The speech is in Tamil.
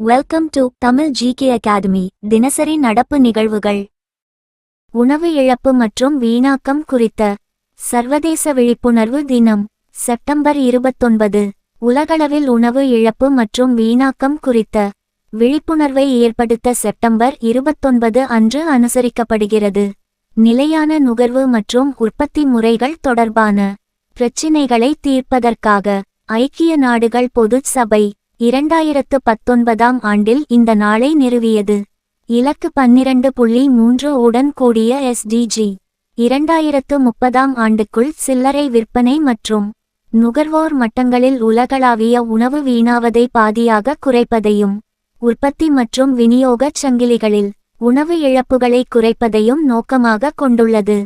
Welcome to Tamil GK academy தினசரி நடப்பு நிகழ்வுகள் உணவு இழப்பு மற்றும் வீணாக்கம் குறித்த சர்வதேச விழிப்புணர்வு தினம் செப்டம்பர் இருபத்தொன்பது. உலகளவில் உணவு இழப்பு மற்றும் வீணாக்கம் குறித்த விழிப்புணர்வை ஏற்படுத்த செப்டம்பர் இருபத்தொன்பது அன்று அனுசரிக்கப்படுகிறது. நிலையான நுகர்வு மற்றும் உற்பத்தி முறைகள் தொடர்பான பிரச்சினைகளை தீர்ப்பதற்காக ஐக்கிய நாடுகள் பொது சபை இரண்டாயிரத்து பத்தொன்பதாம் ஆண்டில் இந்த நாளை நிறுவியது. இலக்கு பன்னிரண்டு புள்ளி மூன்று உடன் கூடிய எஸ்டிஜி இரண்டாயிரத்து முப்பதாம் ஆண்டுக்குள் சில்லறை விற்பனை மற்றும் நுகர்வோர் மட்டங்களில் உலகளாவிய உணவு வீணாவதை பாதியாக குறைப்பதையும் உற்பத்தி மற்றும் விநியோகச் சங்கிலிகளில் உணவு இழப்புகளை குறைப்பதையும் நோக்கமாக கொண்டுள்ளது.